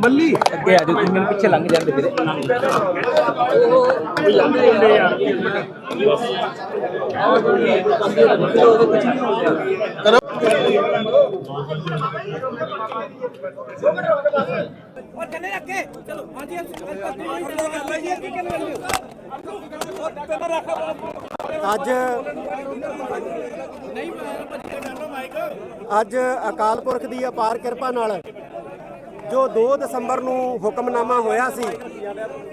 ਅੱਗੇ ਆ ਜਾਓ ਤੁਸੀਂ ਮੈਨੂੰ ਪਿੱਛੇ ਲੰਘ ਜਾਂਦੇ ਵੀਰੇ ਅੱਜ ਅੱਜ ਅਕਾਲ ਪੁਰਖ ਦੀ ਅਪਾਰ ਕਿਰਪਾ ਨਾਲ ਜੋ 2 ਦਸੰਬਰ ਨੂੰ ਹੁਕਮਨਾਮਾ ਹੋਇਆ ਸੀ,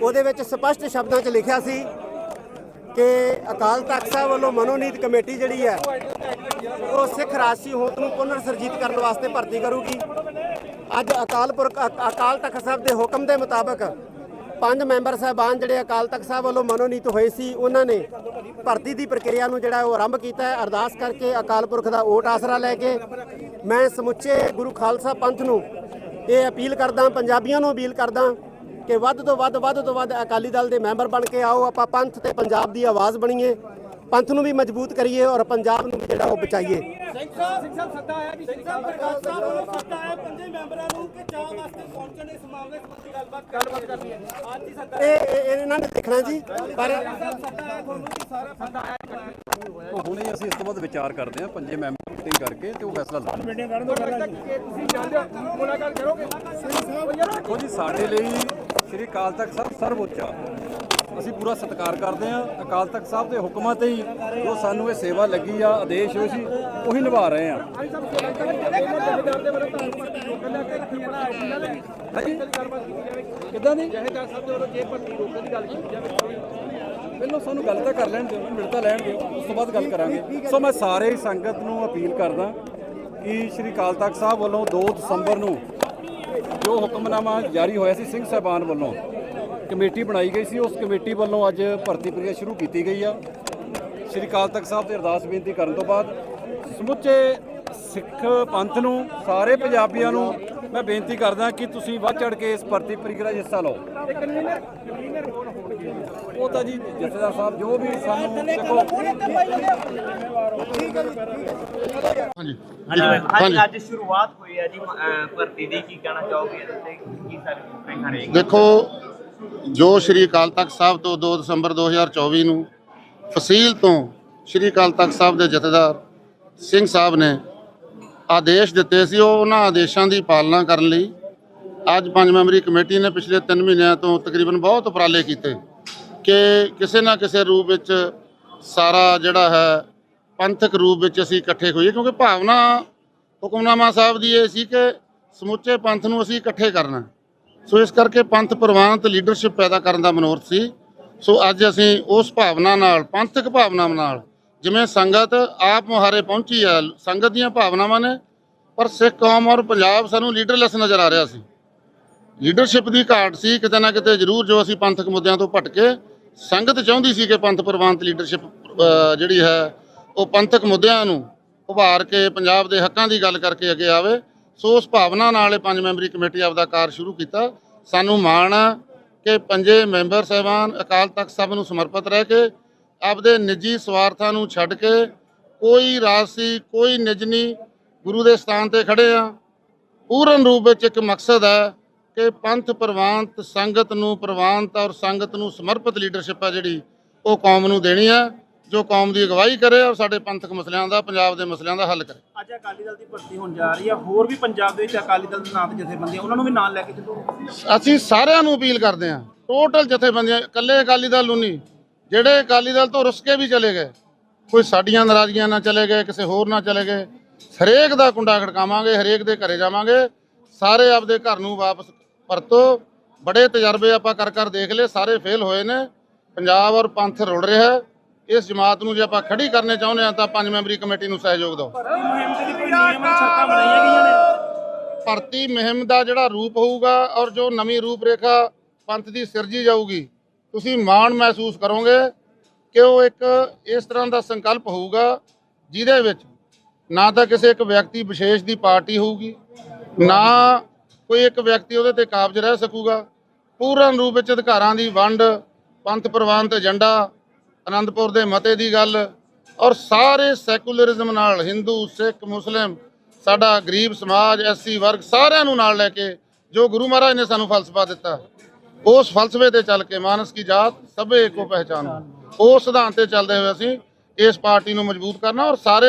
ਉਹਦੇ ਵਿੱਚ ਸਪਸ਼ਟ ਸ਼ਬਦਾਂ 'ਚ ਲਿਖਿਆ ਸੀ ਕਿ ਅਕਾਲ ਤਖਤ ਸਾਹਿਬ ਵੱਲੋਂ ਮਨੋਨੀਤ ਕਮੇਟੀ ਜਿਹੜੀ ਹੈ, ਉਹ ਸਿੱਖ ਰਾਜਸੀ ਹੋਂਦ ਨੂੰ ਪੁਨਰ ਸਰਜੀਤ ਕਰਨ ਵਾਸਤੇ ਭਰਤੀ ਕਰੂਗੀ। ਅੱਜ ਅਕਾਲ ਪੁਰਖ ਅ- ਅਕਾਲ ਤਖਤ ਸਾਹਿਬ ਦੇ ਹੁਕਮ ਦੇ ਮੁਤਾਬਕ ਪੰਜ ਮੈਂਬਰ ਸਾਹਿਬਾਨ ਜਿਹੜੇ ਅਕਾਲ ਤਖਤ ਸਾਹਿਬ ਵੱਲੋਂ ਮਨੋਨੀਤ ਹੋਏ ਸੀ, ਉਹਨਾਂ ਨੇ ਭਰਤੀ ਦੀ ਪ੍ਰਕਿਰਿਆ ਨੂੰ ਜਿਹੜਾ ਉਹ ਆਰੰਭ ਕੀਤਾ ਹੈ। ਅਰਦਾਸ ਕਰਕੇ ਅਕਾਲ ਪੁਰਖ ਦਾ ਓਟ ਆਸਰਾ ਲੈ ਕੇ ਮੈਂ ਸਮੁੱਚੇ ਗੁਰੂ ਖਾਲਸਾ ਪੰਥ ਨੂੰ ਇਹ ਅਪੀਲ ਕਰਦਾ ਪੰਜਾਬੀਆਂ ਨੂੰ ਅਪੀਲ ਕਰਦਾ ਕਿ ਵੱਧ ਤੋਂ ਵੱਧ ਵੱਧ ਤੋਂ ਵੱਧ ਅਕਾਲੀ ਦਲ ਦੇ ਮੈਂਬਰ ਬਣ ਕੇ ਆਓ ਆਪਾਂ ਪੰਥ ਤੇ ਪੰਜਾਬ ਦੀ ਆਵਾਜ਼ ਬਣੀਏ ਪੰਥ ਨੂੰ ਵੀ ਮਜ਼ਬੂਤ ਕਰੀਏ ਔਰ ਪੰਜਾਬ ਨੂੰ ਵੀ ਜਿਹੜਾ ਉਹ ਬਚਾਈਏ। ਸਿੰਘ ਸਾਹਿਬ ਸੱਦਾ ਹੈ ਵੀ ਸਿੰਘ ਸਾਹਿਬ ਪ੍ਰਕਾਸ਼ ਸਾਹਿਬ ਵੱਲੋਂ ਸੱਦਾ ਹੈ ਪੰਜੇ ਮੈਂਬਰਾਂ ਨੂੰ ਕਿ ਚਾਹ ਵਾਸਤੇ ਪਹੁੰਚਣ ਇਸ ਮਾਮਲੇ ਸੰਬੰਧੀ ਗੱਲਬਾਤ ਗੱਲਬਾਤ ਕਰਨੀ ਹੈ। ਅੱਜ ਹੀ। ਸੱਦਾ ਇਹ ਇਹ- ਇਹਨਾਂ ਨੇ ਦੇਖਣਾ ਜੀ ਪਰ ਸੱਦਾ ਹੈ ਤੁਹਾਨੂੰ ਕਿ ਸਾਰਾ ਸੱਦਾ ਹੈ। ਉਹ ਹੁਣੇ ਅਸੀਂ ਇਸ ਤੋਂ ਬਾਅਦ ਵਿਚਾਰ ਕਰਦੇ ਹਾਂ ਪੰਜੇ ਮੈਂਬਰ ਮੀਟਿੰਗ ਕਰਕੇ ਤੇ ਉਹ ਫੈਸਲਾ ਲਾਵਾਂਗੇ ਕਿ ਤੁਸੀਂ ਜਾਂਦੇ ਹੋ ਮੁਲਾਕਾਤ ਕਰੋਗੇ? ਦੇਖੋ ਜੀ ਸਾਡੇ ਲਈ ਸ੍ਰੀ ਅਕਾਲ ਤਖਤ ਸਾਹਿਬ ਸਰਵਉੱਚ ਆ। ਅਸੀਂ ਪੂਰਾ ਸਤਿਕਾਰ ਕਰਦੇ ਹਾਂ ਅਕਾਲ ਤਖਤ ਸਾਹਿਬ ਦੇ ਹੁਕਮਾਂ ਤੇ ਹੀ ਜੋ ਸਾਨੂੰ ਇਹ ਸੇਵਾ ਲੱਗੀ ਆ ਆਦੇਸ਼ ਹੋਏ ਸੀ ਉਹੀ ਨਿਭਾ ਰਹੇ ਹਾਂ। ਕਿੱਦਾਂ ਦੀ? ਜਹੇਦਾਰ ਸਾਹਿਬ ਦੇ ਵੱਲੋਂ ਜੇ ਭਰਤੀ ਰੋਕਣ ਦੀ ਗੱਲ ਕੀਤੀ ਜਾਵੇ ਪਹਿਲਾਂ ਸਾਨੂੰ ਗੱਲ ਤਾਂ ਕਰ ਲੈਣ ਦਿਓ ਮਿਲਤਾ ਲੈਣ ਦਿਓ ਉਸ ਤੋਂ ਬਾਅਦ ਗੱਲ ਕਰਾਂਗੇ। ਸੋ ਮੈਂ ਸਾਰੇ ਸੰਗਤ ਨੂੰ ਅਪੀਲ ਕਰਦਾ ਕਿ ਸ੍ਰੀ ਅਕਾਲ ਤਖਤ ਸਾਹਿਬ ਵੱਲੋਂ 2 ਦਸੰਬਰ ਨੂੰ ਜੋ ਹੁਕਮਨਾਮਾ ਜਾਰੀ ਹੋਇਆ ਸੀ ਸਿੰਘ ਸਾਹਿਬਾਨ ਵੱਲੋਂ ਕਮੇਟੀ ਬਣਾਈ ਗਈ ਸੀ ਉਸ ਕਮੇਟੀ ਵੱਲੋਂ ਅੱਜ ਭਰਤੀ ਪ੍ਰਕਿਰਿਆ ਸ਼ੁਰੂ ਕੀਤੀ ਗਈ ਆ। ਸ੍ਰੀ ਅਕਾਲ ਤਖਤ ਸਾਹਿਬ ਤੇ ਅਰਦਾਸ ਬੇਨਤੀ ਕਰਨ ਤੋਂ ਬਾਅਦ ਸਮੁੱਚੇ ਸਿੱਖ ਪੰਥ ਨੂੰ ਸਾਰੇ ਪੰਜਾਬੀਆਂ ਨੂੰ ਮੈਂ ਬੇਨਤੀ ਕਰਦਾ ਕਿ ਤੁਸੀਂ ਵੱਧ ਚੜ ਕੇ ਇਸ ਭਰਤੀ ਪ੍ਰਕਿਰਿਆ 'ਚ ਹਿੱਸਾ ਲਓ। ਉਹ ਤਾਂ ਜੀ ਜਥੇਦਾਰ ਸਾਹਿਬ ਜੋ ਵੀ ਸਾਨੂੰ ਦੇਖੋ ਹਾਂਜੀ। ਅੱਜ ਸ਼ੁਰੂਆਤ ਹੋਈ ਹੈ ਜੀ ਅਹ ਭਰਤੀ ਦੀ। ਕੀ ਕਹਿਣਾ ਚਾਹੋਗੇ ਇਹਦੇ ਤੇ? ਕੀ ਸਾਰੇ ਪ੍ਰੈਸ਼ਰ ਰਹੇਗੀ ਦੇਖੋ ਜੋ ਸ਼੍ਰੀ ਅਕਾਲ ਤਖਤ ਸਾਹਿਬ ਤੋਂ 2 ਦਸੰਬਰ 2024 ਨੂੰ ਫਸੀਲ ਤੋਂ ਸ਼੍ਰੀ ਅਕਾਲ ਤਖਤ ਸਾਹਿਬ ਦੇ ਜਥੇਦਾਰ ਸਿੰਘ ਸਾਹਿਬ ਨੇ ਆਦੇਸ਼ ਦਿੱਤੇ ਸੀ ਉਹ ਉਹਨਾਂ ਆਦੇਸ਼ਾਂ ਦੀ ਪਾਲਣਾ ਕਰਨ ਲਈ। ਅੱਜ ਪੰਜ ਮੈਂਬਰੀ ਕਮੇਟੀ ਨੇ ਪਿਛਲੇ 3 ਮਹੀਨਿਆਂ ਤੋਂ ਤਕਰੀਬਨ ਬਹੁਤ ਉਪਰਾਲੇ ਕੀਤੇ ਕਿ ਕਿਸੇ ਨਾ ਕਿਸੇ ਰੂਪ ਵਿੱਚ ਸਾਰਾ ਜਿਹੜਾ ਹੈ, ਪੰਥਕ ਰੂਪ ਵਿੱਚ ਅਸੀਂ ਇਕੱਠੇ ਹੋਈਏ, ਕਿਉਂਕਿ ਭਾਵਨਾ ਹੁਕਮਨਾਮਾ ਸਾਹਿਬ ਦੀ ਇਹ ਸੀ ਕਿ ਸਮੁੱਚੇ ਪੰਥ ਨੂੰ ਅਸੀਂ ਇਕੱਠੇ ਕਰਨਾ ਸੋ ਇਸ ਕਰਕੇ ਪੰਥ ਪ੍ਰਵਾਨਤ ਲੀਡਰਸ਼ਿਪ ਪੈਦਾ ਕਰਨ ਦਾ ਮਨੋਰਥ ਸੀ। ਸੋ ਅੱਜ ਅਸੀਂ ਉਸ ਭਾਵਨਾ ਨਾਲ, ਪੰਥਕ ਭਾਵਨਾ ਨਾਲ ਜਿਵੇਂ ਸੰਗਤ ਆਪ ਮੁਹਾਰੇ ਪਹੁੰਚੀ ਹੈ ਸੰਗਤ ਦੀਆਂ ਭਾਵਨਾਵਾਂ ਨੇ, ਪਰ ਸਿੱਖ ਕੌਮ ਔਰ ਪੰਜਾਬ ਸਾਨੂੰ ਲੀਡਰਲੈਸ ਨਜ਼ਰ ਆ ਰਿਹਾ ਸੀ। ਲੀਡਰਸ਼ਿਪ ਦੀ ਘਾਟ ਸੀ, ਕਿਤੇ ਨਾ ਕਿਤੇ ਜ਼ਰੂਰ ਜੋ ਅਸੀਂ ਪੰਥਕ ਮੁੱਦਿਆਂ ਤੋਂ ਭਟਕੇ, ਸੰਗਤ ਚਾਹੁੰਦੀ ਸੀ ਕਿ ਪੰਥ ਪ੍ਰਵਾਨਤ ਲੀਡਰਸ਼ਿਪ ਜਿਹੜੀ ਹੈ, ਉਹ ਪੰਥਕ ਮੁੱਦਿਆਂ ਨੂੰ ਉਭਾਰ ਕੇ ਪੰਜਾਬ ਦੇ ਹੱਕਾਂ ਦੀ ਗੱਲ ਕਰਕੇ ਅੱਗੇ ਆਵੇ। ਸੋ ਉਸ ਭਾਵਨਾ ਨਾਲ ਇਹ ਪੰਜ ਮੈਂਬਰੀ ਕਮੇਟੀ ਆਪਦਾ ਕਾਰ ਸ਼ੁਰੂ ਕੀਤਾ। ਸਾਨੂੰ ਮਾਣ ਆ ਕਿ ਪੰਜੇ ਮੈਂਬਰ ਸਾਹਿਬਾਨ ਅਕਾਲ ਤਖਤ ਸਾਹਿਬ ਨੂੰ ਸਮਰਪਿਤ ਰਹਿ ਕੇ ਆਪਦੇ ਨਿੱਜੀ ਸਵਾਰਥਾਂ ਨੂੰ ਛੱਡ ਕੇ ਕੋਈ ਰਾਜਸੀ ਕੋਈ ਨਿਜ ਨਹੀਂ ਗੁਰੂ ਦੇ ਸਥਾਨ ਤੇ ਖੜੇ ਆ। ਪੂਰਨ ਰੂਪ ਵਿੱਚ ਇੱਕ ਮਕਸਦ ਹੈ ਕਿ ਪੰਥ ਪ੍ਰਵਾਨਤ ਸੰਗਤ ਨੂੰ ਪ੍ਰਵਾਨਤ ਔਰ ਸੰਗਤ ਨੂੰ ਸਮਰਪਿਤ ਲੀਡਰਸ਼ਿਪ ਹੈ ਜਿਹੜੀ ਉਹ ਕੌਮ ਨੂੰ ਦੇਣੀ ਹੈ ਜੋ ਕੌਮ ਦੀ ਅਗਵਾਈ ਕਰੇ ਔਰ ਸਾਡੇ ਪੰਥਕ ਮਸਲਿਆਂ ਦਾ ਪੰਜਾਬ ਦੇ ਮਸਲਿਆਂ ਦਾ ਹੱਲ ਕਰੇ। ਅੱਜ ਅਕਾਲੀ ਦਲ ਦੀ ਭਰਤੀ ਹੋਣ ਜਾ ਰਹੀ ਹੈ। ਹੋਰ ਵੀ ਪੰਜਾਬ ਦੇ ਵਿੱਚ ਅਕਾਲੀ ਦਲ ਦੇ ਨਾਂ ਤੇ ਜਥੇਬੰਦੀਆਂ ਉਹਨਾਂ ਨੂੰ ਵੀ ਨਾਲ ਲੈ ਕੇ ਚੱਲੋ। ਅਸੀਂ ਸਾਰਿਆਂ ਨੂੰ ਅਪੀਲ ਕਰਦੇ ਹਾਂ। ਟੋਟਲ ਜਥੇਬੰਦੀਆਂ ਇਕੱਲੇ ਅਕਾਲੀ ਦਲ ਨੂੰ ਨਹੀਂ। ਜਿਹੜੇ ਅਕਾਲੀ ਦਲ ਤੋਂ ਰੁੱਸ ਕੇ ਵੀ ਚਲੇ ਗਏ, ਕੋਈ ਸਾਡੀਆਂ ਨਾਰਾਜ਼ਗੀਆਂ ਨਾਲ ਚਲੇ ਗਏ, ਕਿਸੇ ਹੋਰ ਨਾਲ ਚਲੇ ਗਏ, ਹਰੇਕ ਦਾ ਕੁੰਡਾ ਖੜਕਾਵਾਂਗੇ, ਹਰੇਕ ਦੇ ਘਰੇ ਜਾਵਾਂਗੇ, ਸਾਰੇ ਆਪਦੇ ਘਰ ਨੂੰ ਵਾਪਸ ਪਰਤੋ, ਬੜੇ ਤਜਰਬੇ ਆਪਾਂ ਕਰ ਕਰ ਦੇਖ ਲਏ, ਸਾਰੇ ਫੇਲ ਹੋਏ ਨੇ, ਪੰਜਾਬ ਔਰ ਪੰਥ ਰੁੜ ਰਿਹਾ ਹੈ, ਇਸ ਜਮਾਤ ਨੂੰ ਜੇ ਆਪਾਂ ਖੜੀ ਕਰਨੇ ਚਾਹੁੰਦੇ ਹਾਂ ਤਾਂ ਪੰਜ ਮੈਂਬਰੀ ਕਮੇਟੀ ਨੂੰ ਸਹਿਯੋਗ ਦਿਓ। ਭਰਤੀ ਮੁਹਿੰਮ ਭਰਤੀ ਮੁਹਿੰਮ ਦਾ ਜਿਹੜਾ ਰੂਪ ਹੋਊਗਾ ਔਰ ਜੋ ਨਵੀਂ ਰੂਪਰੇਖਾ ਪੰਥ ਦੀ ਸਿਰਜੀ ਜਾਊਗੀ ਤੁਸੀਂ ਮਾਣ ਮਹਿਸੂਸ ਕਰੋਗੇ ਕਿ ਉਹ ਇੱਕ ਇਸ ਤਰ੍ਹਾਂ ਦਾ ਸੰਕਲਪ ਹੋਊਗਾ ਜਿਹਦੇ ਵਿੱਚ ਨਾ ਤਾਂ ਕਿਸੇ ਇੱਕ ਵਿਅਕਤੀ ਵਿਸ਼ੇਸ਼ ਦੀ ਪਾਰਟੀ ਹੋਊਗੀ, ਨਾ ਕੋਈ ਇੱਕ ਵਿਅਕਤੀ ਉਹਦੇ ਤੇ ਕਾਬਜ ਰਹਿ ਸਕੂਗਾ। ਪੂਰਨ ਰੂਪ ਵਿੱਚ ਅਧਿਕਾਰਾਂ ਦੀ ਵੰਡ, ਪੰਥ ਪ੍ਰਵਾਨ 'ਤੇ ਏਜੰਡਾ ਅਨੰਦਪੁਰ ਦੇ ਮਤੇ ਦੀ ਗੱਲ ਔਰ ਸਾਰੇ ਸੈਕੂਲਰਿਜ਼ਮ ਨਾਲ, ਹਿੰਦੂ, ਸਿੱਖ, ਮੁਸਲਿਮ, ਸਾਡਾ ਗਰੀਬ ਸਮਾਜ ਐਸਸੀ ਵਰਗ ਸਾਰਿਆਂ ਨੂੰ ਨਾਲ ਲੈ ਕੇ ਜੋ ਗੁਰੂ ਮਹਾਰਾਜ ਨੇ ਸਾਨੂੰ ਫਲਸਫਾ ਦਿੱਤਾ। ਉਸ ਫਲਸਫੇ ਤੇ ਚੱਲ ਕੇ ਮਾਨਸ ਕੀ ਜਾਤ ਸਭੇ ਏਕੋ ਪਹਿਚਾਨੋ ਉਸ ਸਿਧਾਂਤ ਤੇ ਚੱਲਦੇ ਹੋਏ ਅਸੀਂ ਇਸ ਪਾਰਟੀ ਨੂੰ ਮਜ਼ਬੂਤ ਕਰਨਾ ਔਰ ਸਾਰੇ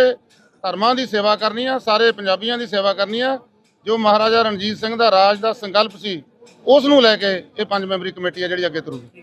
ਧਰਮਾਂ ਦੀ ਸੇਵਾ ਕਰਨੀ ਆ, ਸਾਰੇ ਪੰਜਾਬੀਆਂ ਦੀ ਸੇਵਾ ਕਰਨੀ ਆ। ਜੋ ਮਹਾਰਾਜਾ ਰਣਜੀਤ ਸਿੰਘ ਦਾ ਰਾਜ ਦਾ ਸੰਕਲਪ ਸੀ, ਉਸ ਨੂੰ ਲੈ ਕੇ ਇਹ ਪੰਜ ਮੈਂਬਰੀ ਕਮੇਟੀ ਆ ਜਿਹੜੀ ਅੱਗੇ ਤੁਰੂਗੀ।